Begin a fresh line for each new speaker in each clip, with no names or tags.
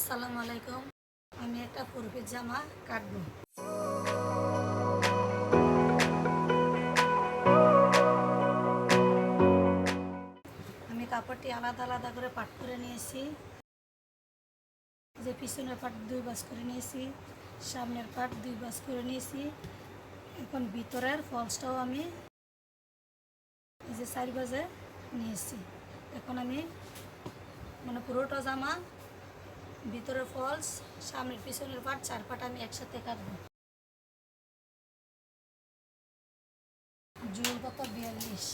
আসসালামু আলাইকুম। আমি একটা পুরুষের জামা কাটবো। আমি কাপড়টি আলাদা আলাদা করে পাট করে নিয়েছি। যে পিছনের পাট দুই বাস করে নিয়েছি, সামনের পাট দুই বাস করে নিয়েছি। এখন ভিতরের ফলসটাও আমি যে চারি বাজে নিয়েছি। এখন আমি মানে পুরোটা জামা ভিতরের ফলস সামনের পিছনের পাট চার পাট আমি একসাথে কাটবো। জুল কত বিয়াল্লিশ।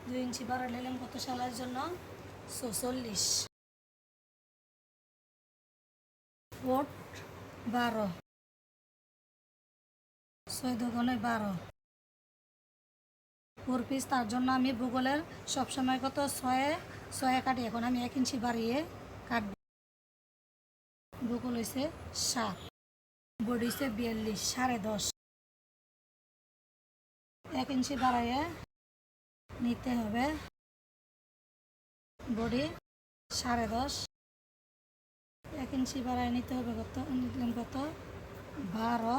দুই ইঞ্চি বাড়া নিলাম কত সালের জন্য? চৌচল্লিশ ফুট বারো। ছয় দোকানে বারো। ফোর পিস তার জন্য আমি ভূগোলের সবসময় কত? ছয়ে ছয়ে কাটি এখন আমি এক ইঞ্চি বাড়িয়ে কাটব ভূগোল হয়েছে সাত, বডি হয়েছে বিয়াল্লিশ, সাড়ে দশ। এক ইঞ্চি বাড়াইয়ে নিতে হবে বডি সাড়ে দশ। এক ইঞ্চি বাড়াই নিতে হবে কত? কত? বারো।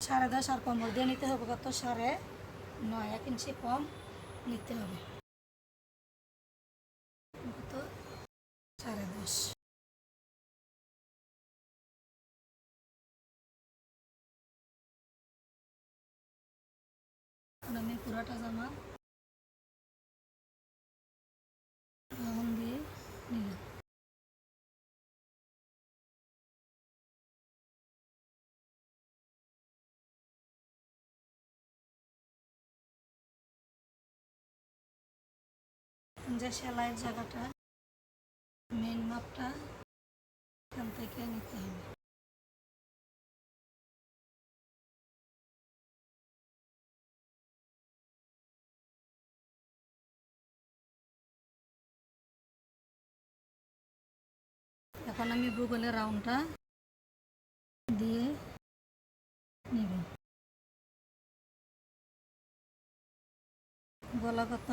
সাড়ে দশ আর কমর দিয়ে নিতে হবে কত? সাড়ে নয়। এক ইঞ্চি কম নিতে হবে কত সাড়ে দশ আমি পুরাটা জামা রাউন্ড দিয়ে নিলাম। যে সেলাইয়ের জায়গাটা। মেন মাপটা এখান থেকে নিতে হবে। এখন আমি ভূগোলের রাউন্ডটা দিয়ে নিব। গলা কত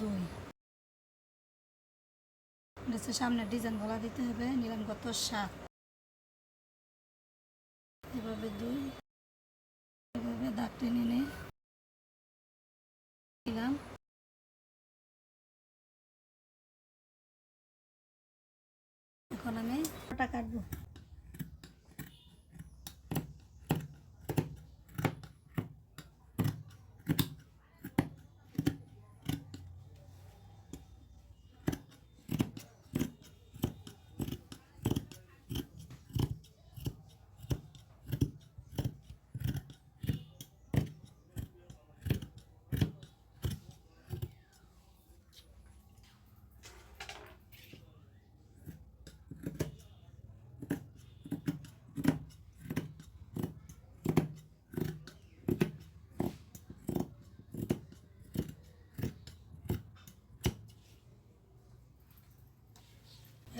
দুই। হচ্ছে সামনে ডিজাইন গলা দিতে হবে, নিলাম কত সাত। এভাবে দুই, এভাবে দাগ টেনে নিয়ে নিলাম। এখন আমি কাটবো।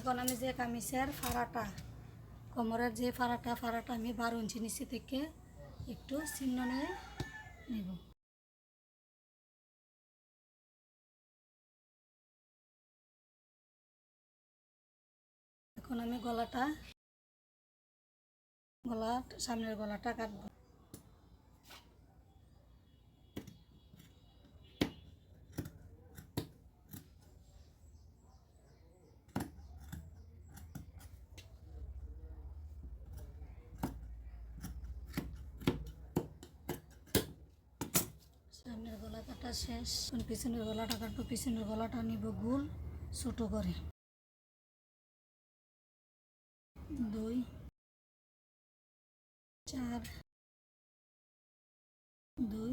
এখন আমি যে কামিজের ফাড়াটা, কোমরের যে ফাড়াটা ফাড়াটা আমি বারো ইঞ্চি নিচে থেকে একটু চিহ্ন নিয়ে নেব। এখন আমি গলাটা গলা সামনের গলাটা কাটবো সামনের গলা কাটা শেষ। পিছনের গলাটা কাটবো, পিছনের গলাটা নিব গুল ছোটো করে। দুই, চার, দুই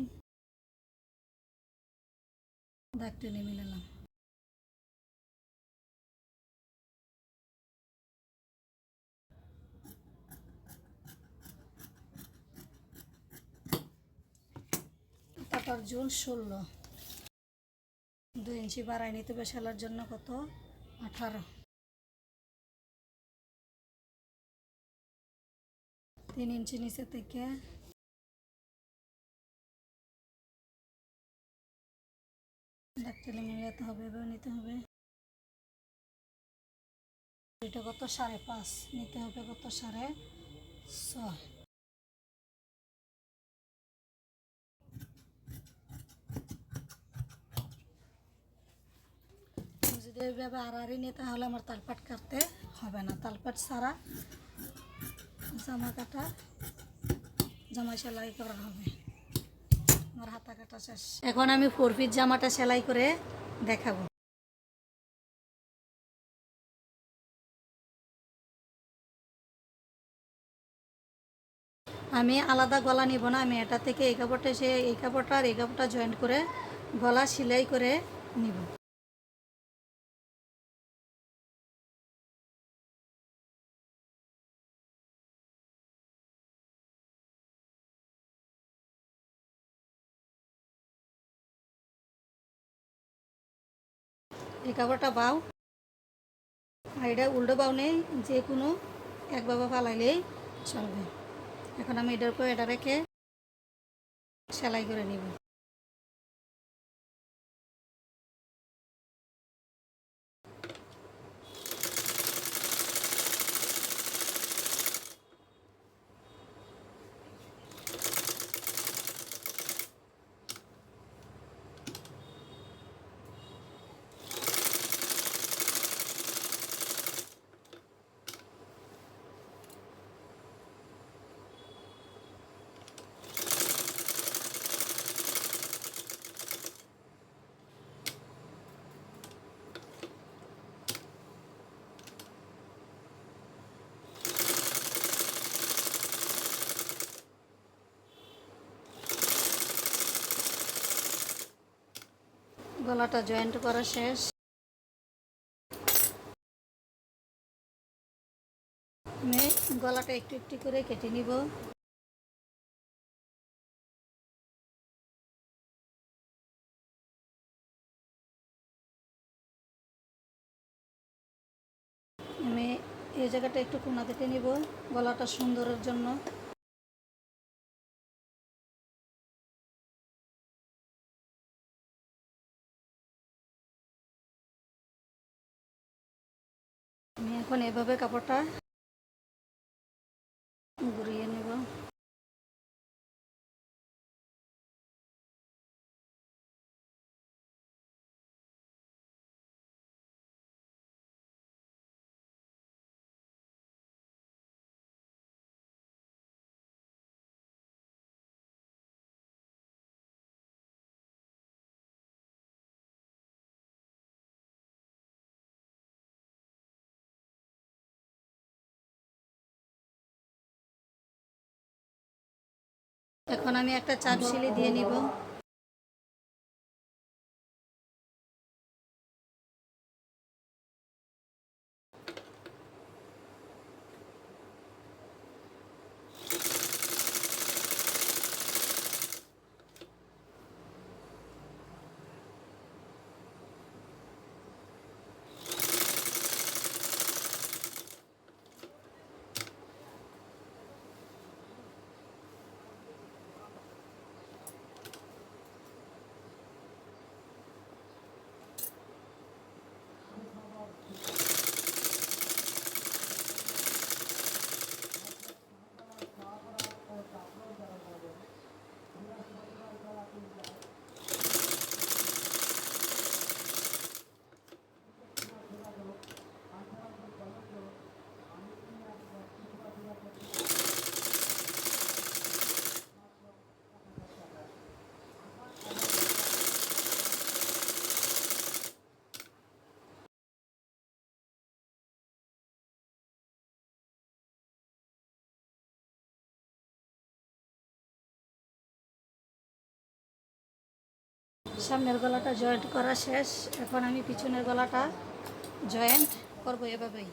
দাগটা নেমে মিলালাম। কাটার জোল ষোলো। দুই ইঞ্চি বাড়াই নিতে হবে সেলার জন্য কত? আঠারো। তিন ইঞ্চি নিচে থেকে ডাক্তারে হবে নিতে হবে। এটা কত? সাড়ে পাঁচ। নিতে হবে কত? সাড়ে ছয় আমি যদি এইভাবে আড়াআড়ি নিই তাহলে আমার তালপাট কাটতে হবে না। তালপাট ছাড়া জামা কাটা জামা সেলাই করা হবে। আমার হাতা কাটা শেষ। এখন আমি ফোর পিস জামাটা সেলাই করে দেখাবো। আমি আলাদা গলা নিব না, আমি এটা থেকে এই কাপড়টা সে এই কাপড়টা আর এই কাপড়টা জয়েন্ট করে গলা সেলাই করে নিব। কাপড়টা বাউ। আর এটা উল্টো বাউ নেই, যে কোনো এক বাবা ফালাইলেই চলবে। এখন আমি এটার উপর এটা রেখে সেলাই করে নিব। গলাটা জয়েন্ট করা শেষ। আমি গলাটা একটু একটু করে কেটে নিব। আমি এই জায়গাটা একটু কোনা কেটে নিব, গলাটা সুন্দরের জন্য। এভাবে কাপড়টা এখন আমি একটা চাপ সিলি দিয়ে নিব। সামনের গলাটা জয়েন্ট করা শেষ। এখন আমি পিছনের গলাটা জয়েন্ট করব এভাবেই।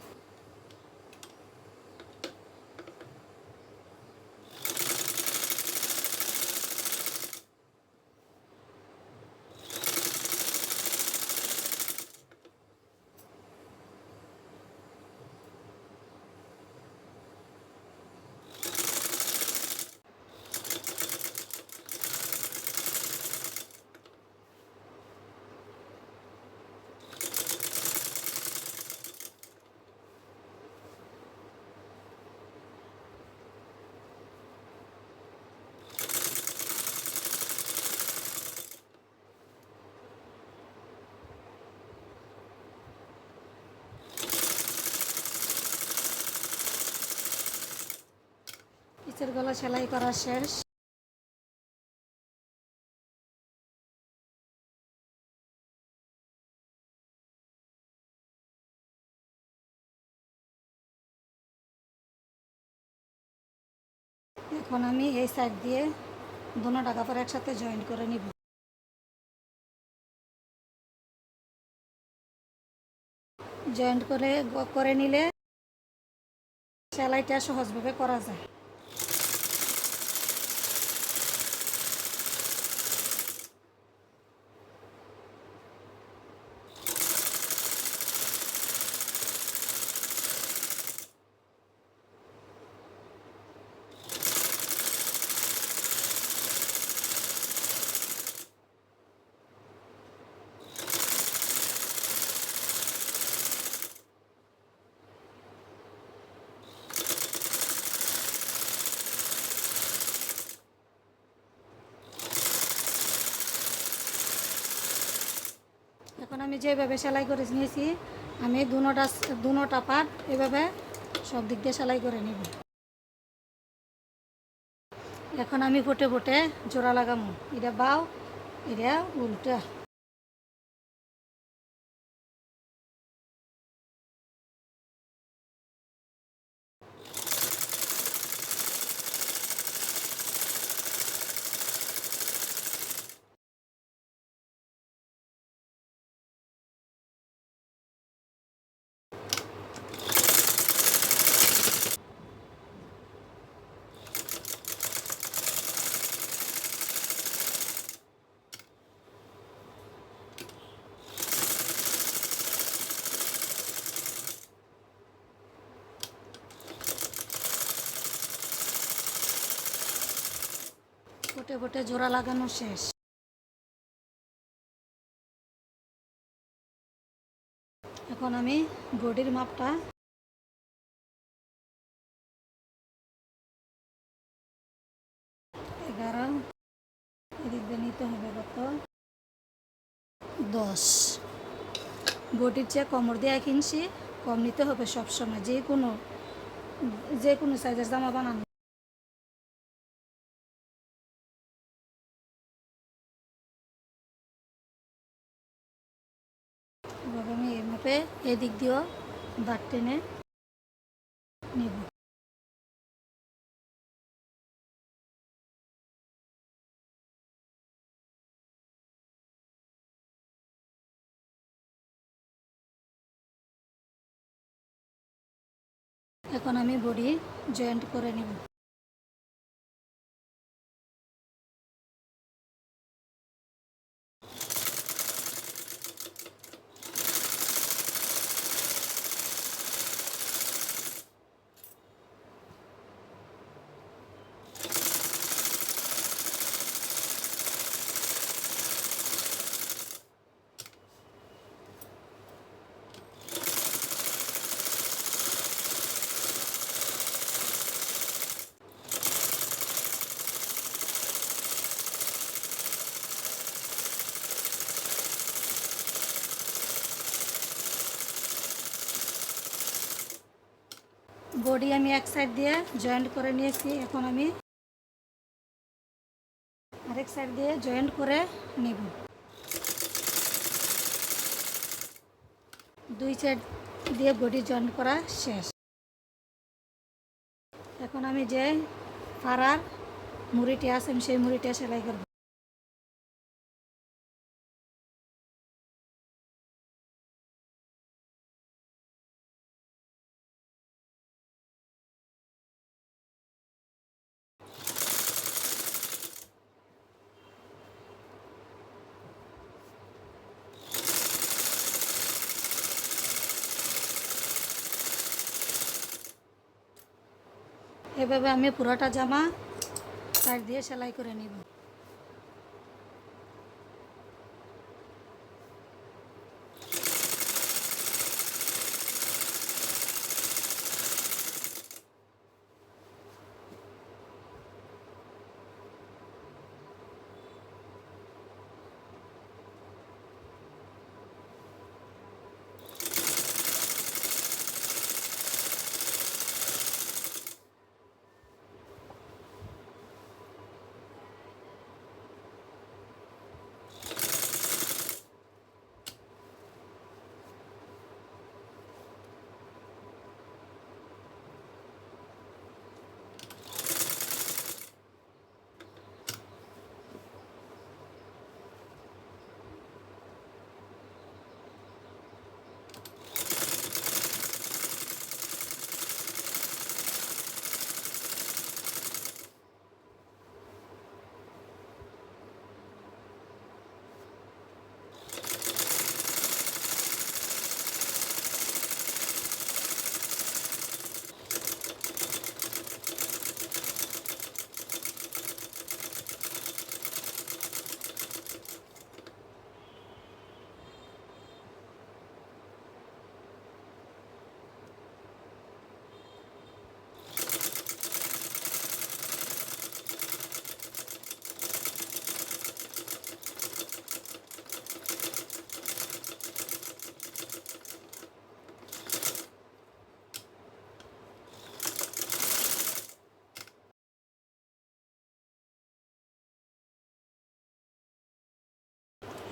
নিচের গলা সেলাই করা শেষ। এখন আমি এই সাইড দিয়ে দুনো টাকা পরে একসাথে জয়েন করে নিব। জয়েন্ট করে করে নিলে সেলাইটা সহজভাবে করা যায় এখন আমি যেভাবে সেলাই করে নিয়েছি, আমি দুটা দুটা পাট এভাবে সব দিক দিয়ে সেলাই করে নিব। এখন আমি ফুটে ফুটে জোড়া লাগামো। এটা বাও এটা উল্টা। ফুটে ফুটে জোড়া লাগানো শেষ। এখন আমি বডির মাপটা এগারো। এদিক দিয়ে নিতে হবে কত? দশ। বডির চেয়ে কমর দিয়ে এক ইঞ্চি কম নিতে হবে সবসময়। যে কোনো যে কোনো সাইজের জামা বানানো। এদিক দিয়েও দাগ টেনে নিব। এখন আমি বডি জয়েন্ট করে নিব। বডি আমি এক সাইড দিয়ে জয়েন্ট করে নিয়েছি, এখন আমি আরেক সাইড দিয়ে জয়েন্ট করে নিব। দুই সাইড দিয়ে বডি জয়েন্ট করা শেষ। এখন আমি যে ফাড়ার মুড়িটি আছে, আমি সেই মুড়িটা সেলাই করব। এভাবে আমি পুরোটা জামা তার দিয়ে সেলাই করে নিব।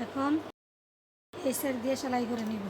এখন এই সাইড দিয়ে সেলাই করে নিব।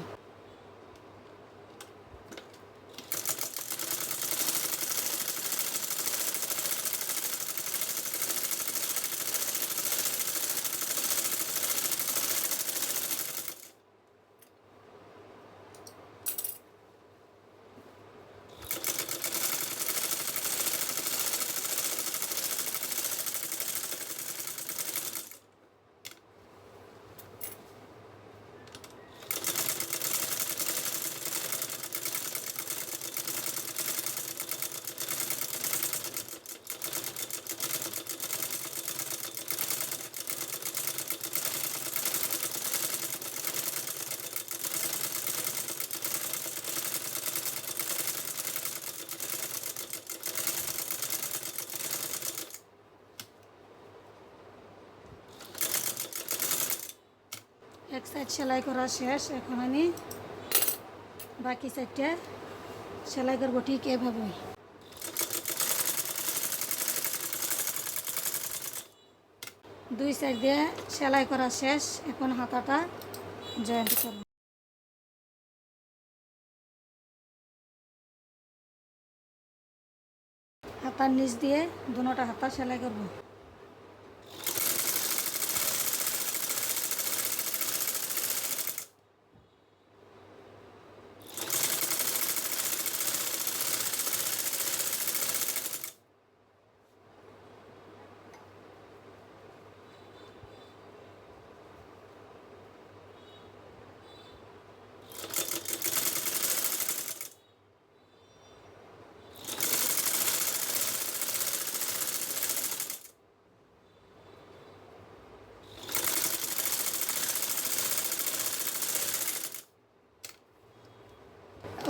এক সাইড সেলাই করা শেষ, এখন আমি বাকি সাইডটা সেলাই করব ঠিক এভাবে। দুই সাইড দিয়ে সেলাই করা শেষ, এখন হাতাটা জয়েন্ট করব। হাতার নিচ দিয়ে দুনোটা হাতা সেলাই করব।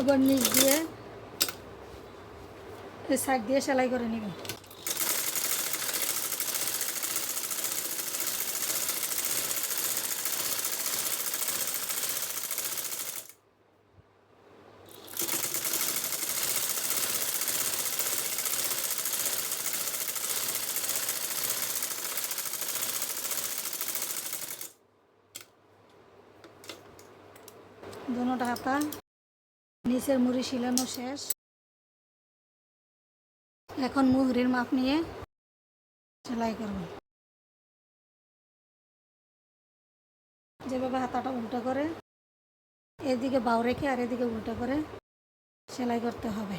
আবার নিচ দিয়ে সাইড দিয়ে সেলাই করে নিব। দুনোটা হাতা। নিচের মুড়ি শিলানো শেষ। এখন মুহুরির মাপ নিয়ে সেলাই করব। যেভাবে হাতাটা উল্টো করে, এদিকে বাউ রেখে আর এদিকে উল্টো করে সেলাই করতে হবে।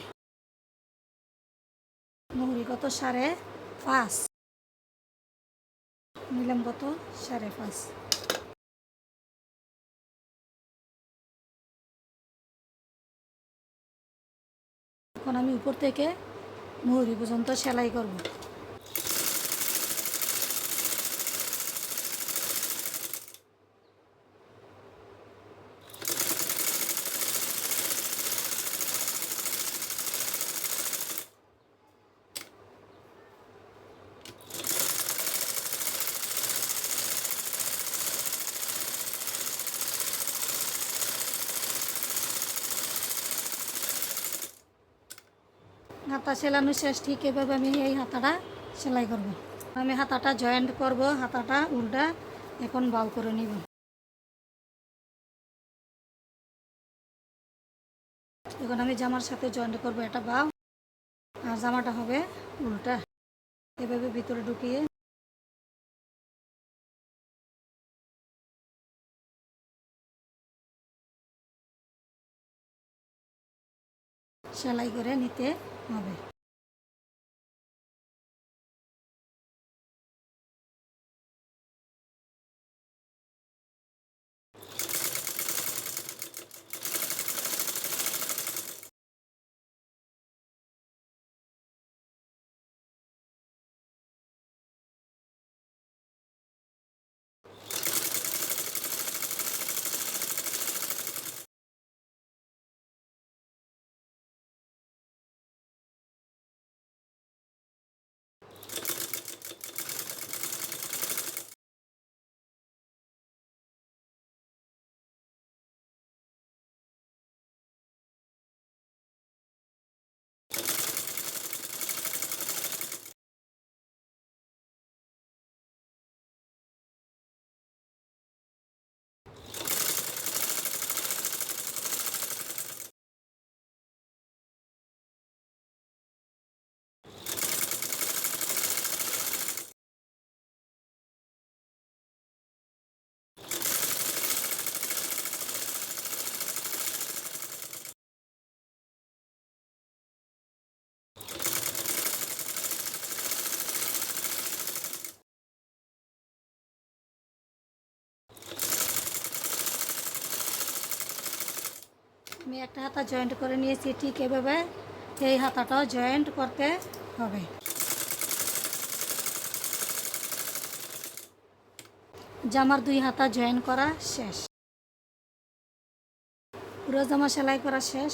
মুহুরি কত? সাড়ে পাঁচ। নিলাম কত? সাড়ে পাঁচ। এখন আমি উপর থেকে মুহুরি পর্যন্ত সেলাই করব হাতা সেলানো শেষ, ঠিক এভাবে আমি এই হাতাটা সেলাই করব। আমি হাতাটা জয়েন্ট করব, হাতাটা উল্টা এখন বাউ করে নিব। এখন আমি জামার সাথে জয়েন্ট করব এটা বাউ আর জামাটা হবে উল্টা। এভাবে ভিতরে ঢুকিয়ে সেলাই করে নিতে হবে। একটা হাতা জয়েন্ট করে নিয়েছি, ঠিক এভাবে এই হাতাটাও জয়েন্ট করতে হবে। জামার দুই হাতা জয়েন করা শেষ। পুরো জামা সেলাই করা শেষ।